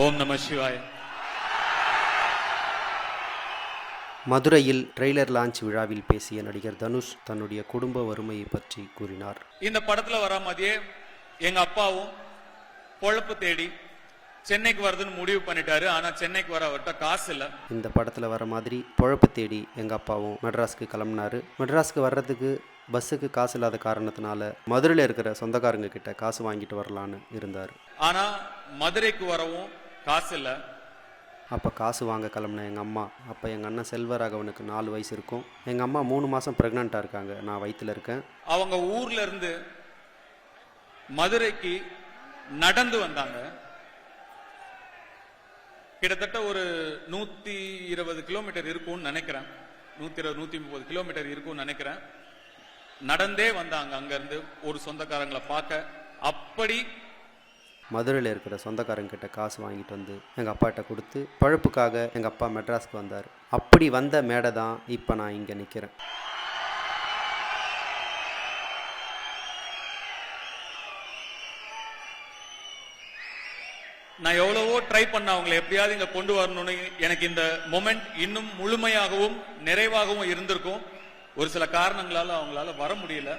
ஓம் நம சிவாய. மதுரையில் ட்ரெய்லர் லான்ச் விழாவில் பேசிய நடிகர் தனுஷ் தன்னுடைய குடும்ப வறுமையை பற்றி கூறினார். இந்த படத்துல வர மாதிரியே எங்க அப்பாவும் பொழப்பு தேடி சென்னைக்கு வருதுன்னு முடிவு பண்ணிட்டாரு. ஆனா சென்னைக்கு வர அவர்கிட்ட காசு இல்ல. இந்த படத்தில் வர மாதிரி பொழப்பு தேடி எங்கள் அப்பாவும் மெட்ராஸ்க்கு கிளம்புனாரு. மெட்ராஸ்க்கு வர்றதுக்கு பஸ்ஸுக்கு காசு இல்லாத காரணத்தினால மதுரையில் இருக்கிற சொந்தக்காரங்க கிட்ட காசு வாங்கிட்டு வரலான்னு இருந்தார். ஆனா மதுரைக்கு வரவும் காசு இல்ல அப்போ காசு வாங்க கிளம்புன எங்கள் அம்மா அப்போ எங்கள் அண்ணன் செல்வராகவனுக்கு நாலு வயசு இருக்கும். எங்கள் அம்மா மூணு மாதம் ப்ரெக்னெண்ட்டாக இருக்காங்க. நான் வயித்துல இருக்கேன். அவங்க ஊர்ல இருந்து மதுரைக்கு நடந்து வந்தாங்க. கிட்டத்தட்ட ஒரு நூத்தி இருபது கிலோமீட்டர் இருக்கும்னு நினைக்கிறேன். நூத்தி இருபது நூத்தி முப்பது கிலோமீட்டர் இருக்கும்னு நினைக்கிறேன். நடந்தே வந்தாங்க அங்க இருந்து ஒரு சொந்தக்காரங்களை பார்க்க. அப்படி மதுரையில் இருக்கிற சொந்தக்காரங்கிட்ட காசு வாங்கிட்டு வந்து எங்கள் அப்பாட்ட கொடுத்து பழப்புக்காக எங்கள் அப்பா மெட்ராஸ்க்கு வந்தார். அப்படி வந்த மேடை தான் இப்போ நான் இங்கே நிற்கிறேன் நான் எவ்வளவோ ட்ரை பண்ண அவங்களை எப்படியாவது இங்கே கொண்டு வரணும்னு. எனக்கு இந்த மொமெண்ட் இன்னும் முழுமையாகவும் நிறைவாகவும் இருந்திருக்கும். ஒரு சில காரணங்களால அவங்களால வர முடியல.